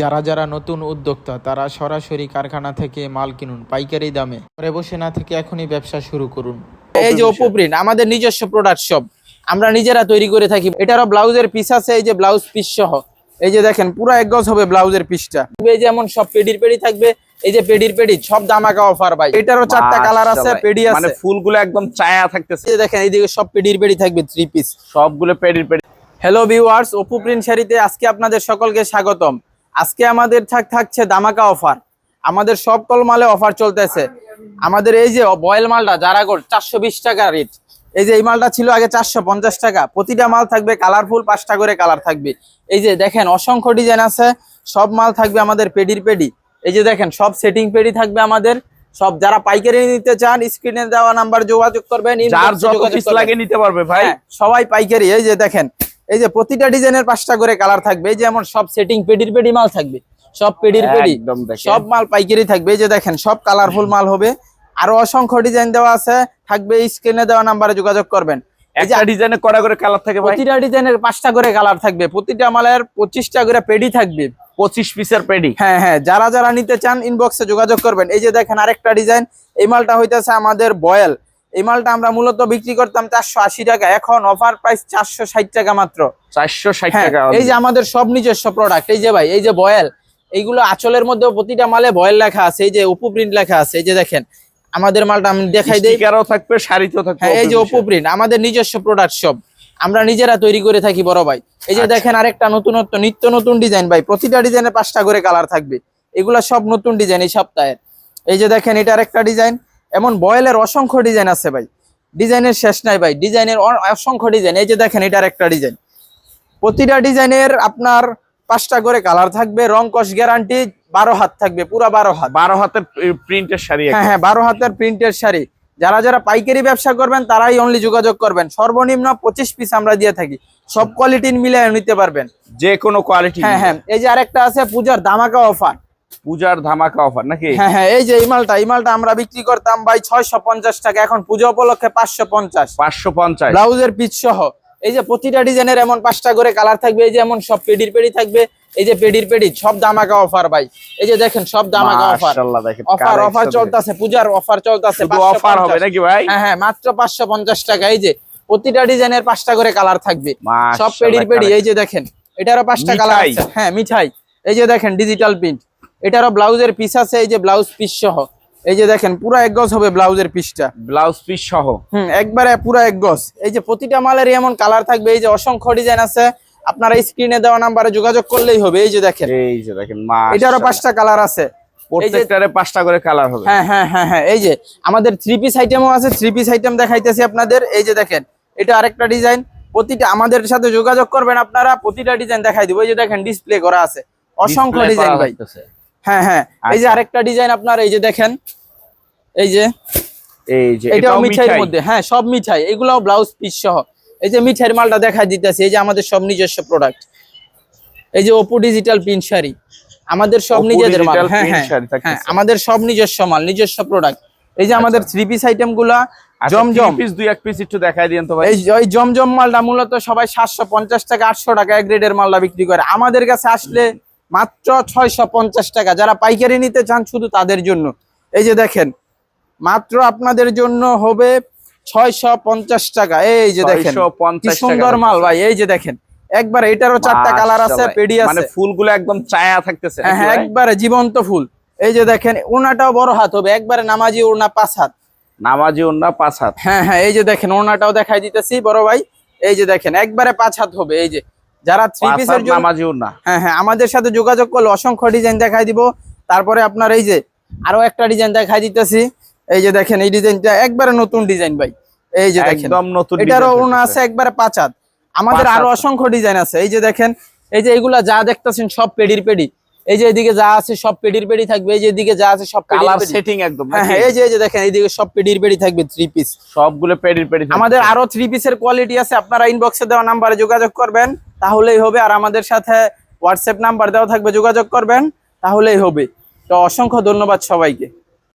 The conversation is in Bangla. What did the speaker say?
যারা যারা নতুন উদ্যোক্তা তারা সরাসরি কারখানা থেকে মাল কিনুন পাইকারি দামে। ঘরে বসে না থেকে এখনই ব্যবসা শুরু করুন। এই যে ওপো প্রিন্ট আমাদের নিজস্ব প্রোডাক্ট সব আমরা নিজেরা তৈরি করে থাকি। এটারও ব্লাউজের পিস আছে এই যে ব্লাউজ পিস সহ। এই যে দেখেন পুরো এক গজ হবে ব্লাউজের পিসটা এই যে এমন সব পেডির পেডি থাকবে এই যে পেডির পেডি সব দামাকা অফার ভাই। এটারও চারটা কালার আছে। পেডি মানে আছে। ফুলগুলো একদম চায়া থাকতেছে। এই যে দেখেন এইদিকে সব পেডির পেডি থাকবে থ্রি পিস সবগুলো পেডির পেডি। হ্যালো ভিউয়ার্স ওপো প্রিন্ট শাড়িতে আজকে আপনাদের সকলকে স্বাগতম। আজকে আমাদের থাক থাকছে দামাকা অফার। আমাদের সব কলমালে অফার চলতেছে। আমাদের এই যে বয়েল মালটা যারা গোল্ড চারশো বিশ টাকা রেট এই যে এই মালটা ছিল আগে চারশো পঞ্চাশ টাকা। প্রতিটা মাল থাকবে কালারফুল পাঁচটা করে কালার থাকবে। এই যে দেখেন অসংখ্য ডিজাইন আছে সব মাল থাকবে আমাদের পেডির পেডি। এই যে দেখেন সব সেটিং পেডি থাকবে আমাদের। সব যারা পাইকারি নিতে চান স্ক্রিনে দেওয়া নাম্বার যোগাযোগ করবেন নিতে পারবে ভাই। হ্যাঁ, সবাই পাইকারি। এই যে দেখেন এই যে প্রতিটা ডিজাইনের পাঁচটা করে কালার থাকবে। এই যে এমন সব সেটিং পেডির পেডি মাল থাকবে। সব পেডির পেডি। সব মাল পাইকারি থাকবে। এই যে দেখেন সব কালারফুল মাল হবে। আরও অসংখ্য ডিজাইন দেওয়া আছে। থাকবে স্ক্রিনে দেওয়া নাম্বারে যোগাযোগ করবেন। একটা ডিজাইনে কড়া করে কালার থাকে ভাই? প্রতিটা ডিজাইনের পাঁচটা করে কালার থাকবে। প্রতিটা মালের পঁচিশটা করে পেডি থাকবে। পঁচিশ পিসের পেডি? হ্যাঁ হ্যাঁ। যারা যারা নিতে চান ইনবক্সে যোগাযোগ করবেন। এই যে দেখেন আরেকটা ডিজাইন। এই মালটা হইতেছে আমাদের বয়েল। এই মালটা আমরা মূলত বিক্রি করতাম চারশো আশি টাকা। এখন অফার প্রাইস চারশো ষাট টাকা মাত্র। চারশো ষাট হ্যাঁ, টাকা এই যে আমাদের সব নিজস্ব প্রোডাক্ট এই যে ভাই এই যে বয়েল এইগুলো আঁচলের মধ্যে প্রতিটা মালে বয়েল লেখা আছে এই যে উপু প্রিন্ট লেখা আছে এই যে দেখেন আমাদের মালটা আমি দেখাই দেই। স্টিকারও থাকবে শাড়িতেও থাকবে হ্যাঁ এই যে ওপো প্রিন্ট আমাদের নিজস্ব প্রোডাক্ট সব। আমরা নিজেরা তৈরি করে থাকি বড় ভাই। এই যে আচ্ছা। দেখেন আরেকটা নতুনত্ব নিত্য নতুন ডিজাইন ভাই। প্রতিটা ডিজাইনে পাঁচটা করে কালার থাকবে। এগুলা সব নতুন ডিজাইন এই সপ্তাহের এই যে দেখেন এটা আরেকটা ডিজাইন এমন বয়েলের অসংখ্য ডিজাইন আছে ভাই। ডিজাইনের শেষ নাই ভাই ডিজাইনের অসংখ্য ডিজাইন। এই যে দেখেন এটা আরেকটা ডিজাইন। প্রতিটা ডিজাইনের আপনার পাঁচটা করে কালার থাকবে রং কস গ্যারান্টি বারো হাত থাকবে পুরা বারো হাত। বারো হাতের প্রিন্টের শাড়ি হ্যাঁ হ্যাঁ বারো হাতের প্রিন্টের শাড়ি। যারা যারা পাইকারি ব্যবসা করবেন তারাই অনলি যোগাযোগ করবেন। সর্বনিম্ন পঁচিশ পিস আমরা দিয়ে থাকি। সব কোয়ালিটির মিলে নিতে পারবেন। যে কোনো কোয়ালিটি হ্যাঁ হ্যাঁ এই যে আরেকটা আছে পূজার দামাকা অফার পূজার ধামাকা অফার নাকি? হ্যাঁ হ্যাঁ এই যে এই মালটা এই মালটা আমরা বিক্রি করতাম ভাই ছয়শো পঞ্চাশ টাকা এখন পুজো উপলক্ষে পাঁচশো পঞ্চাশ। পাঁচশো পঞ্চাশ। ব্লাউজের পিচ সহ। এই যে প্রতিটা ডিজাইনের এমন পাঁচটা করে কালার থাকবে এই যে এমন সব পেডির পেডি থাকবে এই যে পেডির পেডি সব দামাকা অফার ভাই। এই যে দেখেন সব দামাকা অফার অফার অফার চলতেছে পূজার অফার চলতেছে অফার হবে নাকি ভাই? হ্যাঁ হ্যাঁ মাত্র পাঁচশো পঞ্চাশ টাকা এই যে প্রতিটা ডিজাইনের পাঁচটা করে কালার থাকবে। সব পেডির পেডি এই যে দেখেন এটারও পাঁচটা কালার আছে। হ্যাঁ মিঠাই। এই যে দেখেন ডিজিটাল প্রিন্ট এটারও ব্লাউজের পিস আছে এই যে ব্লাউজ পিস সহ এই যে দেখেন পুরো এক গজ হবে ব্লাউজের পিসটা ব্লাউজ পিস সহ হুম একবারে পুরো এক গজ এই যে প্রতিটা মালের এমন কালার থাকবে এই যে অসংখ্য ডিজাইন আছে আপনারা স্ক্রিনে দেওয়া নাম্বারে যোগাযোগ করলেই হবে এই যে দেখেন এই যে দেখেন এটারও পাঁচটা কালার আছে প্রত্যেকটারে পাঁচটা করে কালার হবে হ্যাঁ হ্যাঁ হ্যাঁ হ্যাঁ এই যে আমাদের থ্রি পিস আইটেমও আছে থ্রি পিস আইটেম দেখাইতেছি আপনাদের এই যে দেখেন এটা আরেকটা ডিজাইন প্রতিটা আমাদের সাথে যোগাযোগ করবেন আপনারা প্রতিটা ডিজাইন দেখাই দিব এই যে দেখেন ডিসপ্লে করা আছে অসংখ্য ডিজাইন ভাই। হ্যাঁ হ্যাঁ। এই যে আচ্ছা। আরেকটা ডিজাইন আপনার এই যে দেখেন এই যে এই যে এটাও মিঠাইয়ের মিঠাই? মধ্যে। হ্যাঁ সব মিঠাই। এগুলাও ব্লাউজ পিস সহ। এই যে মিঠাইয়ের মালটা দেখাই দিতেছে এই যে আমাদের সব নিজস্ব প্রোডাক্ট এই যে ওপো ডিজিটাল পিন শাড়ি। আমাদের সব নিজেদের মাল। হ্যাঁ হ্যাঁ হ্যাঁ আমাদের সব নিজস্ব মাল নিজস্ব প্রোডাক্ট এই যে আমাদের থ্রি পিস আইটেমগুলা জমজম। পিস দুই এক পিস একটু দেখাই দিন তো ভাই। এই জমজম মালটা মূলত সবাই সাতশো পঞ্চাশ টাকা আটশো টাকা এক গ্রেডের মালটা বিক্রি করে। আমাদের কাছে আসলে মাত্র ছয়শো পঞ্চাশ টাকা। যারা পাইকারি নিতে চান শুধু তাদের জন্য। এই যে দেখেন মাত্র আপনাদের জন্য হবে ছয়শো পঞ্চাশ টাকা। এই যে দেখেন 650 কি টাকা সুন্দর মাল ভাই। এই যে দেখেন একবার এটারও চারটা কালার আছে পেডি মানে আছে। ফুলগুলো একদম চায়া থাকতেছে হ্যাঁ হ্যাঁ একবারে জীবন্ত ফুল। এই যে দেখেন ওনাটাও বড় হাত হবে। একবারে নামাজি ওনা পাঁচ হাত। নামাজি ওন্না পাঁচ হাত। হ্যাঁ হ্যাঁ এই যে দেখেন ওনাটাও দেখাই দিতেছি বড় ভাই। এই যে দেখেন একবারে পাঁচ হাত হবে। এই যে যারা থ্রি পিসের জন্য হ্যাঁ হ্যাঁ আমাদের সাথে যোগাযোগ করলে অসংখ্য ডিজাইন দেখাই দিব। তারপরে আপনার এই যে আরও একটা ডিজাইন দেখাই দিতেছি। এই যে দেখেন এই ডিজাইনটা একবারে নতুন ডিজাইন ভাই। এই যে দেখেন একদম নতুন এটারও ওনা আছে একবারে পাঁচ হাত। আমাদের আরও অসংখ্য ডিজাইন আছে। এই যে দেখেন এই যে এগুলা যা দেখতেছেন সব পেডির পেডি। এই যে এদিকে যা আছে সব পেডির পেডি থাকবে। এই যে এদিকে যা আছে সব কালার সেটিং একদম হ্যাঁ হ্যাঁ এই যে এই যে দেখেন এইদিকে সব পেডির পেডি থাকবে থ্রি পিস সবগুলো পেডির পেডি আমাদের আরও থ্রি পিসের কোয়ালিটি আছে। আপনারা ইনবক্সে দেওয়া নাম্বারে যোগাযোগ করবেন। তাহলেই হবে। আর আমাদের সাথে হোয়াটসঅ্যাপ নাম্বার দেওয়া থাকবে, যোগাযোগ করবেন, তাহলেই হবে। তো অসংখ্য ধন্যবাদ সবাইকে।